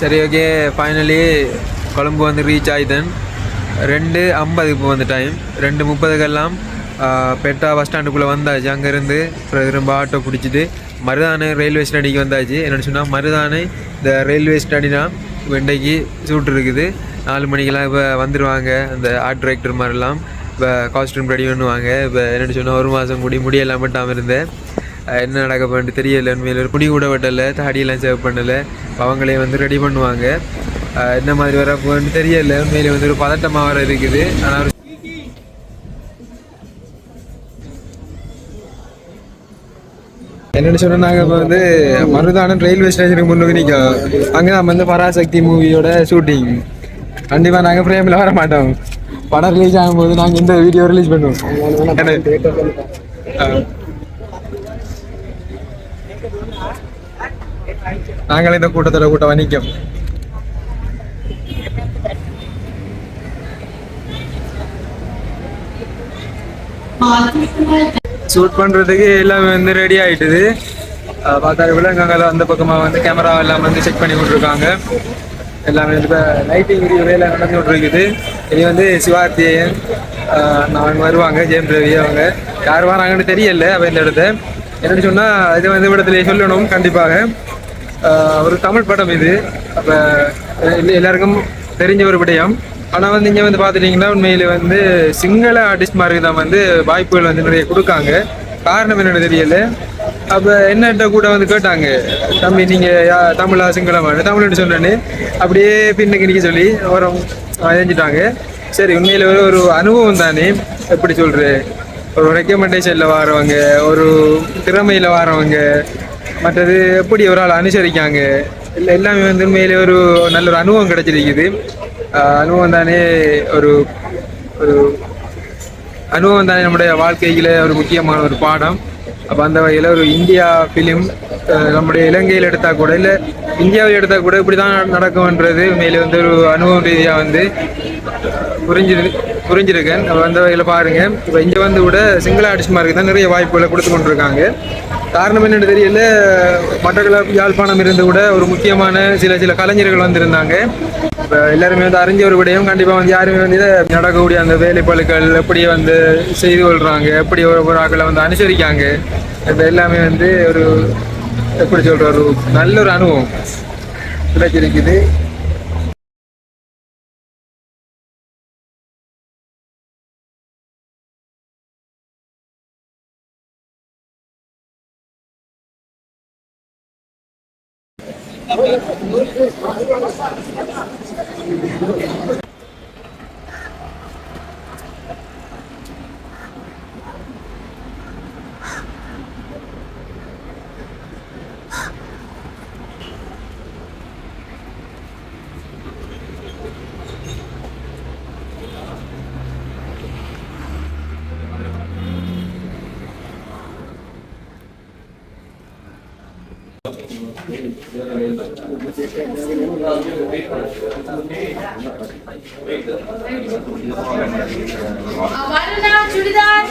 சரி okay finally கொழம்பு வந்து ரீச் ஆயிதன் ரெண்டு ஐம்பது இப்போ வந்து டைம் ரெண்டு முப்பதுக்கெல்லாம் பெட்டா பஸ் ஸ்டாண்டுக்குள்ளே வந்தாச்சு. அங்கேருந்து அப்புறம் திரும்ப ஆட்டோ பிடிச்சிட்டு மருதானை ரயில்வே ஸ்டாண்டிக்கு வந்தாச்சு. என்னென்னு சொன்னால் மருதானை இந்த ரயில்வே ஸ்டாண்டினா வெண்டைக்கு சூட் இருக்குது. நாலு மணிக்கெல்லாம் இப்போ வந்துடுவாங்க அந்த ஆர்ட் டிரெக்டர் மாதிரிலாம் இப்போ காஸ்ட்யூம் ரெடி பண்ணுவாங்க. இப்போ என்னென்னு சொன்னால் ஒரு மாதம் முடி முடியெல்லாம் மட்டும் இருந்தேன். என்ன நடக்க போகணுன்னு தெரியல. உண்மையில குடி கூட வெட்டலை. தாடியெல்லாம் சேவ் பண்ணலை. அவங்களே வந்து ரெடி பண்ணுவாங்க. என்ன மாதிரி வர போகுதுன்னு தெரியல. உண்மையிலே வந்து ஒரு பதட்டமாக வர இருக்குது. ஆனால் என்னென்னு சொன்னால் நாங்கள் இப்போ வந்து மருதானன் ரயில்வே ஸ்டேஷனுக்கு முன்னுக்கு நிற்கோம் அங்கே நம்ம வந்து பராசக்தி மூவியோட ஷூட்டிங் கண்டிப்பாக நாங்கள் ஃப்ரேமில் வர மாட்டோம். படம் ரிலீஸ் ஆகும்போது நாங்கள் இந்த வீடியோ ரிலீஸ் பண்ணுவோம். நாங்களே இந்த கூட்டத்தில் கூட்டம் வணிக்கம் ஷூட் பண்றதுக்கு எல்லாமே வந்து ரெடி ஆயிட்டுது. அஹ் பார்த்தா விலங்குகள் அந்த பக்கமா வந்து கேமரா எல்லாம் வந்து செக் பண்ணி கொண்டிருக்காங்க எல்லாமே இப்போ லைட்டிங் வேலை நடந்து கொண்டிருக்குது. இனி வந்து சிவார்த்தியன் அவங்க வருவாங்க ஜெயம் ரவி அவங்க. யார் வராங்கன்னு தெரியல அவ இந்த இடத்த. என்னன்னு சொன்னா இதை வந்து இடத்துல சொல்லணும் கண்டிப்பாக. ஒரு தமிழ் படம் இது. அப்போ எல்லாருக்கும் தெரிஞ்ச ஒரு விடயம். ஆனால் வந்து இங்கே வந்து பார்த்துட்டிங்கன்னா உண்மையில் வந்து சிங்கள ஆர்டிஸ்ட் மாதிரி தான் வந்து வாய்ப்புகள் வந்து நிறைய கொடுக்காங்க. காரணம் என்னென்னு தெரியல. அப்போ என்னட்ட கூட வந்து கேட்டாங்க. தம்பி நீங்கள் யா தமிழா சிங்களமான தமிழ்னு சொன்னேன்னு. அப்படியே பின்னுக்கு நிற்க சொல்லி வரோம் அழிஞ்சிட்டாங்க. சரி உண்மையில் ஒரு ஒரு அனுபவம் தானே? எப்படி சொல்கிறேன் ஒரு ரெக்கமெண்டேஷனில் வரவங்க ஒரு திறமையில் வரவங்க மற்றது எப்படி ஒரு ஆள் அனுசரிக்காங்க இல்லை எல்லாமே வந்து உண்மையிலே ஒரு நல்ல ஒரு அனுபவம் கிடைச்சிருக்குது. அனுபவம் தானே ஒரு ஒரு அனுபவம் தானே நம்முடைய வாழ்க்கையில் ஒரு முக்கியமான ஒரு பாடம். அப்போ அந்த வகையில் ஒரு இந்தியா ஃபிலிம் நம்முடைய இலங்கையில் எடுத்தால் கூட இல்லை இந்தியாவில் எடுத்தால் கூட இப்படி தான் நடக்கும்ன்றது உண்மையிலே வந்து ஒரு அனுபவம் ரீதியாக வந்து புரிஞ்சிரு புரிஞ்சிருக்கேன். அப்போ அந்த வகையில் பாருங்கள் இப்போ இங்கே வந்து கூட சிங்கள ஆர்டிஸ்ட்மாருக்கு தான் நிறைய வாய்ப்புகளை கொடுத்து கொண்டிருக்காங்க. காரணம் என்னென்னு தெரியல. மட்டக்களப்பு யாழ்ப்பாணம் இருந்து கூட ஒரு முக்கியமான சில சில கலைஞர்கள் வந்திருந்தாங்க. இப்போ எல்லாருமே வந்து அறிஞ்ச ஒரு கண்டிப்பாக வந்து யாருமே வந்து இதை நடக்கக்கூடிய அந்த வேலைப்பளுக்கள் எப்படி வந்து செய்து கொள்கிறாங்க எப்படி ஒரு ஒரு ஆக்களை வந்து அனுசரிக்காங்க இது எல்லாமே வந்து ஒரு எப்படி சொல்ற ஒரு நல்ல ஒரு அனுபவம் கிடைச்சிருக்குது வருணா চুড়িদার